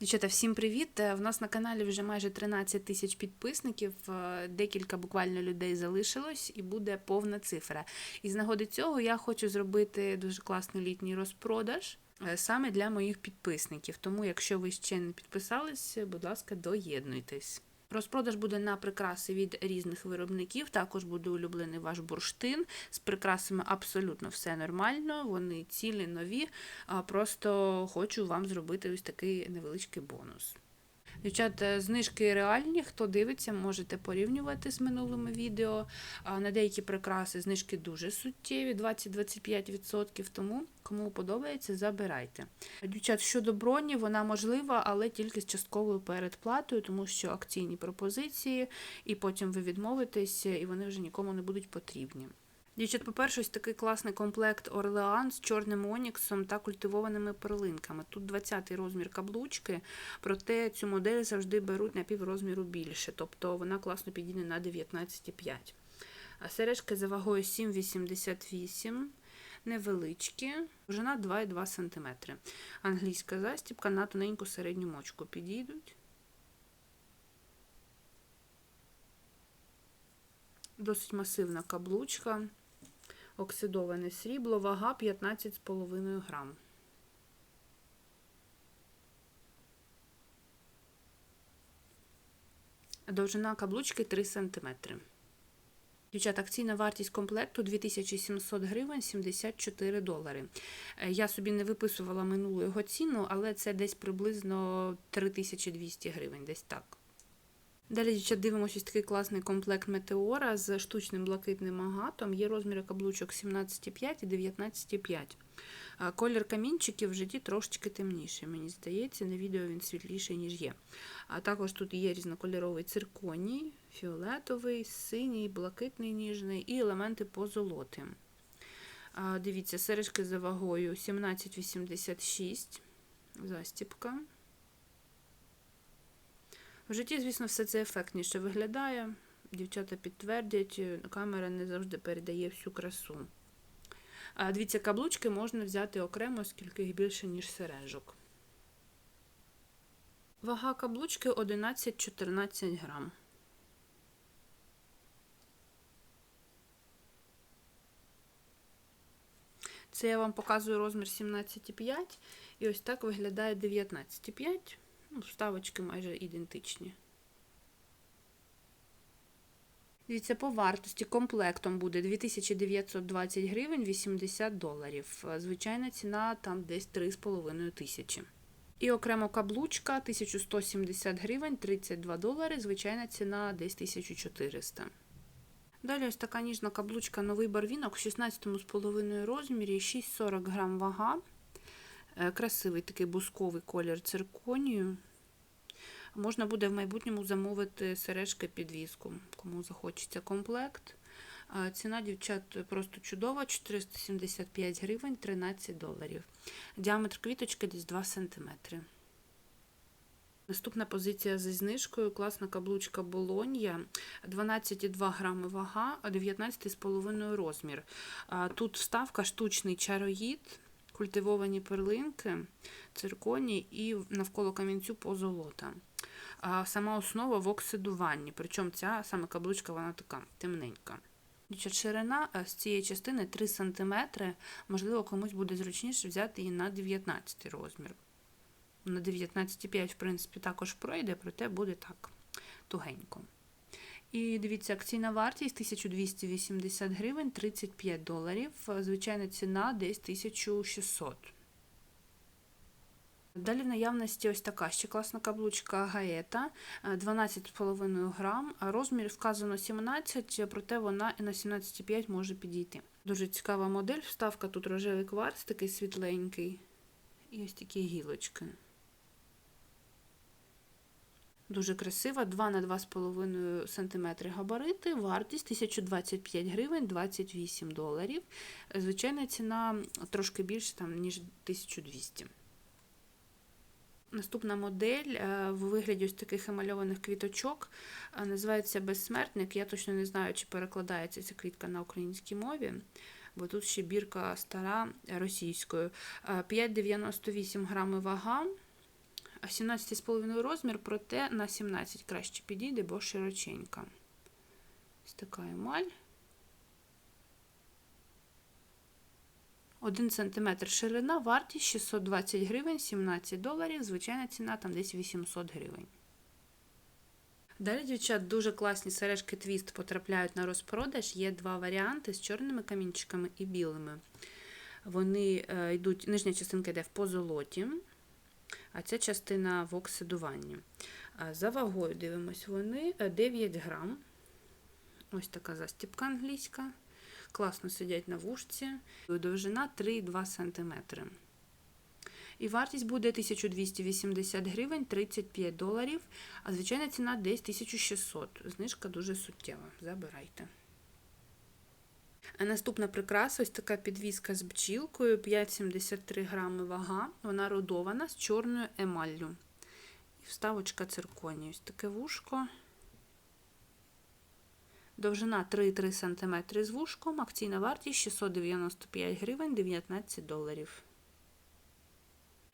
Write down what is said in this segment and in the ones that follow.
Дівчата, всім привіт! Е, В нас на каналі вже майже 13 тисяч підписників. е, Декілька буквально людей залишилось, і буде повна цифра. І з нагоди цього я хочу зробити дуже класний літній розпродаж е, саме для моїх підписників. Тому, якщо ви ще не підписались, будь ласка, доєднуйтесь. Розпродаж буде на прикраси від різних виробників. Також буде улюблений ваш бурштин. З прикрасами абсолютно все нормально. Вони цілі, нові. А просто хочу вам зробити ось такий невеличкий бонус. Дівчата, знижки реальні. Хто дивиться, можете порівнювати з минулими відео. На деякі прикраси знижки дуже суттєві, 20-25%. Тому кому подобається, забирайте. Дівчат, щодо броні, вона можлива, але тільки з частковою передплатою, тому що акційні пропозиції, і потім ви відмовитесь, і вони вже нікому не будуть потрібні. Дівчат, по-перше, ось такий класний комплект Орлеан з чорним оніксом та культивованими перлинками. Тут 20-й розмір каблучки, проте цю модель завжди беруть на піврозміру більше, тобто вона класно підійде на 19,5. А сережки за вагою 7,88, невеличкі, довжина 2,2 см. Англійська застібка на тоненьку середню мочку підійдуть. Досить масивна каблучка, оксидоване срібло, вага 15,5 грам. Довжина каблучки 3 см. Дівчата, акційна вартість комплекту 2700 гривень 74 долари. Е, Я собі не виписувала минулу його ціну, але це десь приблизно 3200 гривень, десь так. Далі, дівчат, дивимося такий класний комплект Метеора з штучним блакитним агатом. Є розміри каблучок 17,5 і 19,5. Колір камінчиків в житті трошечки темніший, мені здається, на відео він світліший, ніж є. А також тут є різнокольоровий цирконій, фіолетовий, синій, блакитний ніжний і елементи позолоти. Дивіться, сережки за вагою 17,86, застіпка. В житті, звісно, все це ефектніше виглядає. Дівчата підтвердять, камера не завжди передає всю красу. А Дивіться, каблучки можна взяти окремо, оскільки їх більше, ніж сережок. Вага каблучки 11-14 грам. Це я вам показую розмір 17,5 і ось так виглядає 19,5. Ну, Вставочки майже ідентичні. Дивіться, по вартості комплектом буде 2920 гривень 80 доларів. Звичайна ціна там десь 3,5 тисячі. І окремо каблучка 1170 гривень 32 долари. Звичайна ціна десь 1400. Далі ось така ніжна каблучка новий барвінок в 16,5 розмірі, 6,40 грам вага. Е, Красивий такий бусковий колір цирконію. Можна буде в майбутньому замовити сережки підвіску, кому захочеться комплект. Е, Ціна дівчат просто чудова: 475 гривень 13 доларів. Діаметр квіточки десь 2 см. Наступна позиція зі знижкою. Класна каблучка Болонья. 12,2 грами вага, 19,5 розмір. Тут вставка штучний чароїд, культивовані перлинки, цирконі і навколо камінцю позолота. А Сама основа в оксидуванні, причому ця саме каблучка вона така темненька. Ширина е, з цієї частини 3 см, можливо, комусь буде зручніше взяти її на 19 розмір. На 19,5, в принципі, також пройде, проте буде так тугенько. І дивіться, акційна вартість 1280 гривень 35 доларів. Звичайна ціна десь 1600. Далі в наявності ось така ще класна каблучка Гаета 12,5 грам. Розмір вказано 17, проте вона і на 17,5 може підійти. Дуже цікава модель. Вставка тут рожевий кварц, такий світленький. І ось такі гілочки. Дуже красива, 2 на 2,5 см габарити, вартість 1025 гривень 28 доларів. Звичайна ціна трошки більше, там, ніж 1200. Наступна модель е, в вигляді ось таких емальованих квіточок е, називається Безсмертник. Я точно не знаю, чи перекладається ця квітка на українській мові, бо тут ще бірка стара російською. Е, 5,98 грами вага. А 17,5 розмір, проте на 17 краще підійде, бо широченька. Ось така емаль. 1 см ширина, вартість 620 гривень, 17 доларів. Звичайна ціна там десь 800 гривень. Далі, дівчат, дуже класні сережки твіст потрапляють на розпродаж. Є два варіанти з чорними камінчиками і білими. Вони е, йдуть, нижня частинка йде в позолоті, а ця частина в оксидуванні. За вагою дивимось, вони 9 грам. Ось така застіпка англійська. Класно сидять на вушці. Довжина 3,2 см. І вартість буде 1280 гривень, 35 доларів, а звичайна ціна десь 1600. Знижка дуже суттєва. Забирайте. А наступна прикраса ось така підвіска з бджілкою, 5,73 грами вага. Вона родована з чорною емаллю. І вставочка цирконії. Ось таке вушко. Довжина 3,3 см з вушком. Акційна вартість 695 гривень, 19 доларів.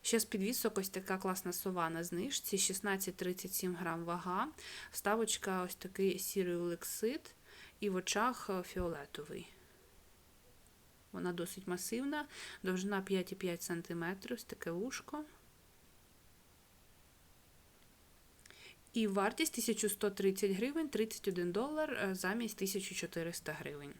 Ще з підвісок ось така класна сова на знижці, 16,37 грам вага. Вставочка ось такий сірий олексит і в очах фіолетовий. Вона досить масивна, довжина 5,5 см, таке вушко. І вартість 1130 гривень, 31 долар замість 1400 гривень.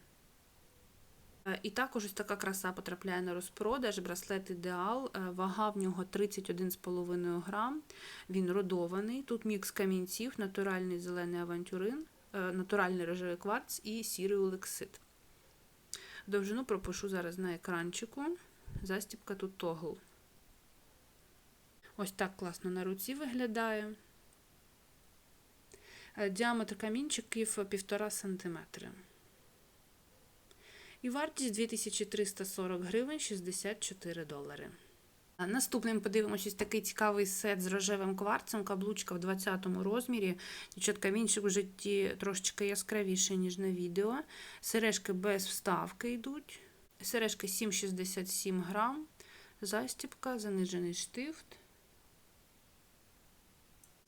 І також ось така краса потрапляє на розпродаж. Браслет ідеал. Вага в нього 31,5 грам. Він родований. Тут мікс камінців, натуральний зелений авантюрин, натуральний рожевий кварц і сірий олексит. Довжину пропишу зараз на екранчику. Застібка тут тогл. Ось так класно на руці виглядає. Діаметр камінчиків 1,5 см. І вартість 2340 гривень 64 долари. Наступним подивимося такий цікавий сет з рожевим кварцем, каблучка в 20 му розмірі. Дівчатка, вінчик в житті трошечки яскравіше, ніж на відео. Сережки без вставки йдуть. Сережки 7,67 грам. Застіпка, занижений штифт.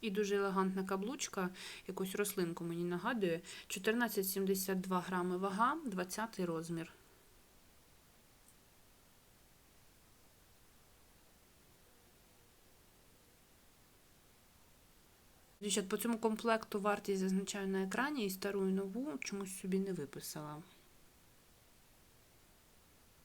І дуже елегантна каблучка, якусь рослинку мені нагадує. 14,72 грами вага, 20 розмір. Дівчат, по цьому комплекту вартість зазначаю на екрані і стару і нову чомусь собі не виписала.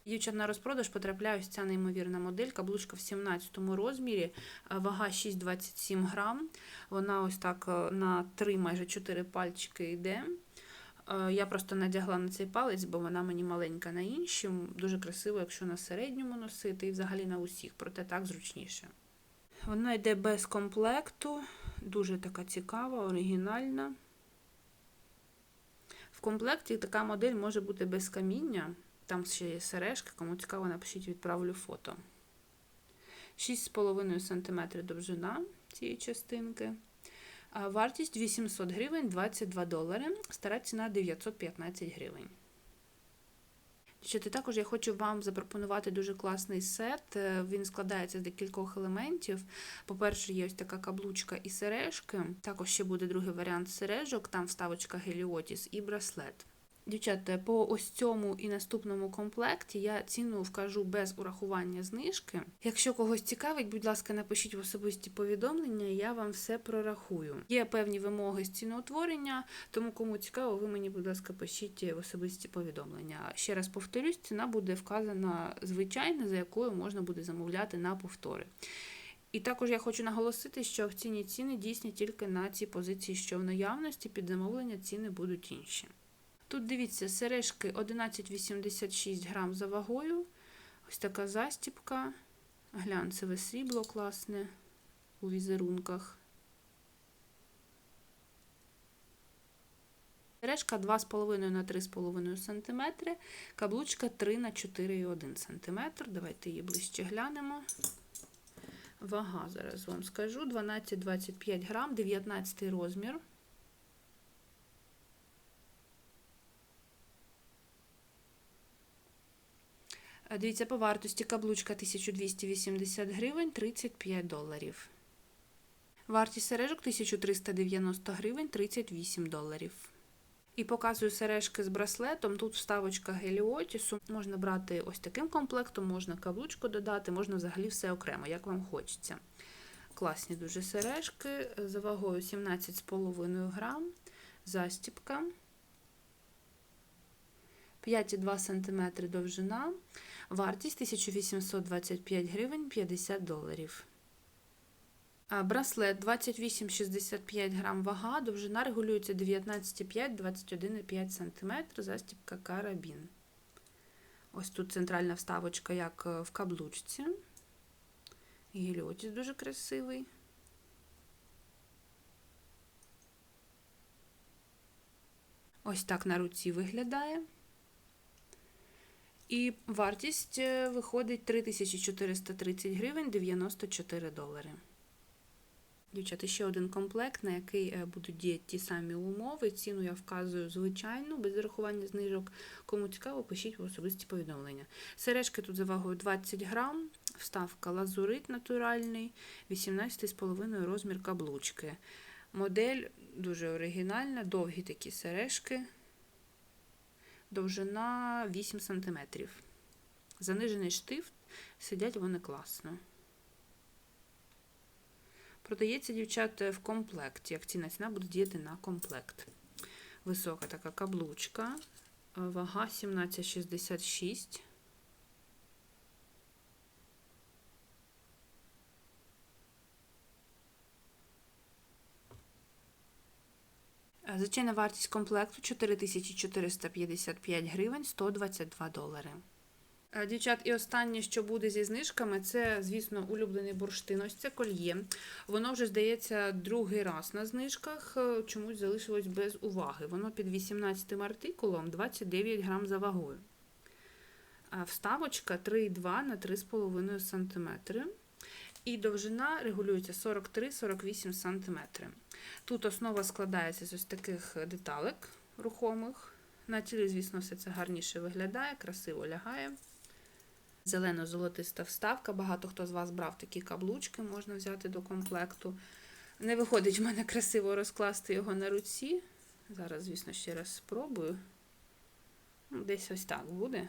Дівчат на розпродаж потрапляє ось ця неймовірна модель, каблучка в 17 розмірі, вага 6,27 грам. Вона ось так на 3, майже 4 пальчики йде. Я просто надягла на цей палець, бо вона мені маленька на інші. Дуже красиво, якщо на середньому носити, і взагалі на усіх, проте так зручніше. Вона йде без комплекту, дуже така цікава, оригінальна. В комплекті така модель може бути без каміння. Там ще є сережки, кому цікаво, напишіть, відправлю фото. 6,5 см довжина цієї частинки. Вартість 800 гривень 22 долари. Стара ціна 915 гривень. Дівчата, також я хочу вам запропонувати дуже класний сет. Е, він складається з декількох елементів. По-перше, є ось така каблучка і сережки. Також ще буде другий варіант сережок, там вставочка Геліотіс і браслет. Дівчата, по ось цьому і наступному комплекті я ціну вкажу без урахування знижки. Якщо когось цікавить, будь ласка, напишіть в особисті повідомлення, я вам все прорахую. Є певні вимоги з ціноутворення, тому кому цікаво, ви мені, будь ласка, пишіть в особисті повідомлення. Ще раз повторюсь, ціна буде вказана звичайна, за якою можна буде замовляти на повтори. І також я хочу наголосити, що акційні ціни дійсні тільки на ці позиції, що в наявності, під замовлення ціни будуть інші. Тут дивіться, сережки 11,86 грам за вагою. Ось така застіпка, глянцеве срібло класне у візерунках. Сережка 2,5 на 3,5 см, каблучка 3 на 4,1 см. Давайте її ближче глянемо. Вага, зараз вам скажу: 12-25 грам, 19 розмір. Дивіться, по вартості каблучка 1280 гривень 35 доларів. Вартість сережок 1390 гривень 38 доларів. І показую сережки з браслетом. Тут вставочка геліотісу. Можна брати ось таким комплектом, можна каблучку додати, можна взагалі все окремо, як вам хочеться. Класні дуже сережки за вагою 17,5 грам, застіпка. 5,2 см довжина, вартість 1825 гривень 50 доларів. Браслет 28,65 грам вага, довжина регулюється 19,5-21,5 см, застібка карабін. Ось тут центральна вставочка, як е, в каблучці. Гільотіс дуже красивий. Ось так на руці виглядає. І вартість е, виходить 3430 гривень 94 долари. Дівчата, ще один комплект, на який е, будуть діяти ті самі умови. Ціну я вказую звичайну, без зарахування знижок. Кому цікаво, пишіть в особисті повідомлення. Сережки тут за вагою 20 грам, вставка лазурит натуральний, 18,5 розмір каблучки. Модель дуже оригінальна, довгі такі сережки, довжина 8 см. Занижений штифт, сидять вони класно. Продається дівчат в комплекті. Акційна ціна буде діяти на комплект. Висока така каблучка, вага 17,66. Звичайна вартість комплекту 4455 гривень 122 долари. Е, Дівчат, і останнє, що буде зі знижками, це, звісно, улюблений бурштин. Ось це кольє. Воно вже, здається, другий раз на знижках е, чомусь залишилось без уваги. Воно під 18 артикулом 29 грам за вагою. Вставочка 3,2 на 3,5 см. І довжина регулюється 43-48 см. Тут основа складається з ось таких деталек рухомих. На тілі, звісно, все це гарніше виглядає, красиво лягає. Зелено-золотиста вставка. Багато хто з вас брав такі каблучки, можна взяти до комплекту. Не виходить в мене красиво розкласти його на руці. Зараз, звісно, ще раз спробую. Ну, Десь ось так буде.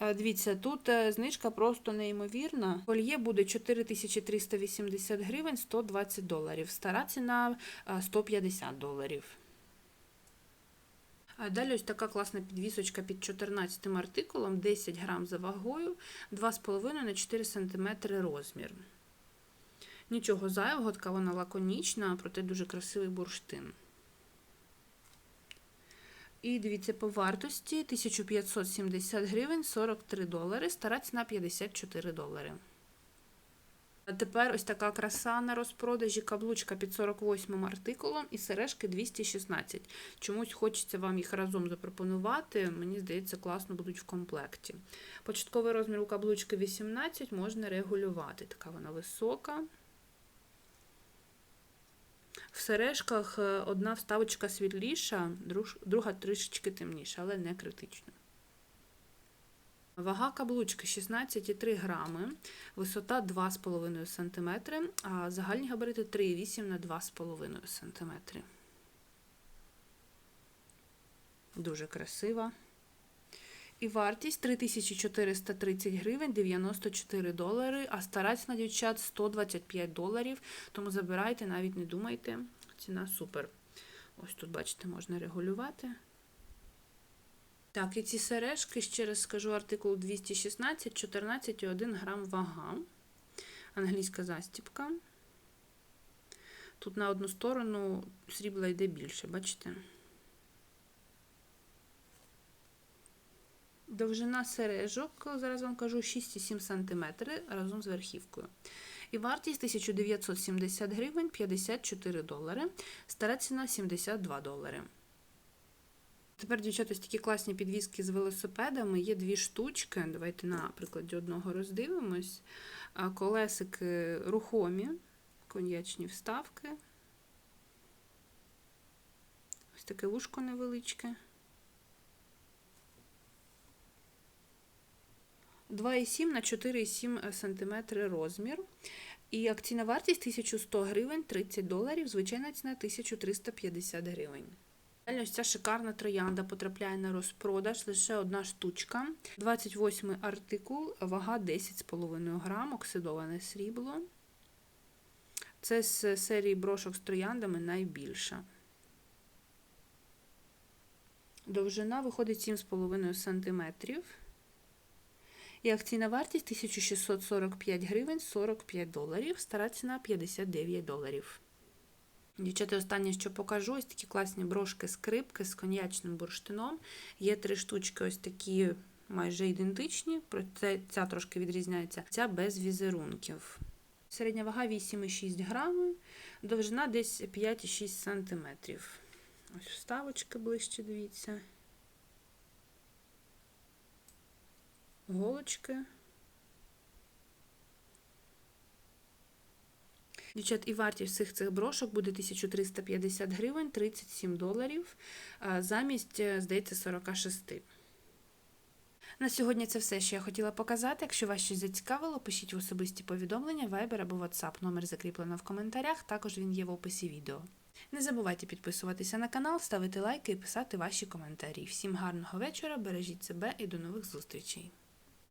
Е, Дивіться, тут е, знижка просто неймовірна. Кольє буде 4380 гривень 120 доларів. Стара ціна е, 150 доларів. А Далі ось така класна підвісочка під 14 артикулом, 10 грам за вагою, 2,5 на 4 см розмір. Нічого зайвого, така вона лаконічна, проте дуже красивий бурштин. І дивіться, по вартості 1570 гривень 43 долари, стара ціна 54 долари. А тепер ось така краса на розпродажі, каблучка під 48 артикулом і сережки 216. Чомусь хочеться вам їх разом запропонувати. Мені здається, класно будуть в комплекті. Початковий розмір у каблучки 18 можна регулювати. Така вона висока. В сережках е, одна вставочка світліша, друга трішечки темніша, але не критично. Вага каблучки 16,3 грами, висота 2,5 см, а загальні габарити 3,8 на 2,5 см. Дуже красива. І вартість 3430 гривень 94 долари, а стараць на дівчат 125 доларів. Тому забирайте, навіть не думайте. Ціна супер. Ось тут, бачите, можна регулювати. Так, і ці сережки, ще раз скажу, артикул 216, 14,1 грам вага. Англійська застіпка. Тут на одну сторону срібла йде більше, бачите? Довжина сережок, зараз вам кажу, 6,7 см разом з верхівкою. І вартість 1970 гривень 54 долари. Стара ціна 72 долари. Тепер, дівчата, ось такі класні підвіски з велосипедами. Є дві штучки. Давайте на прикладі одного роздивимось. Колесики рухомі, коньячні вставки. Ось таке вушко невеличке. 2,7 на 4,7 см розмір. І акційна вартість 1100 гривень, 30 доларів, звичайна ціна 1350 гривень. Ось ця шикарна троянда потрапляє на розпродаж, лише одна штучка. 28 артикул, вага 10,5 грам, оксидоване срібло. Це з серії брошок з трояндами найбільша. Довжина виходить 7,5 см. І акційна вартість 1645 гривень 45 доларів. Стара ціна 59 доларів. Дівчата, останнє, що покажу, ось такі класні брошки скрипки з коньячним бурштином. Є три штучки, ось такі майже ідентичні, проте ця трошки відрізняється. Ця без візерунків. Середня вага 8,6 грами, довжина десь 5,6 см. Ось вставочки ближче, дивіться. Голочки. Дівчат, і вартість всіх цих брошок буде 1350 гривень, 37 доларів, замість, е, здається, 46. На сьогодні це все, що я хотіла показати. Якщо вас щось зацікавило, пишіть в особисті повідомлення, Viber або WhatsApp. Номер закріплено в коментарях, також він є в описі відео. Не забувайте підписуватися на канал, ставити лайки і писати ваші коментарі. Всім гарного вечора, бережіть себе і до нових зустрічей!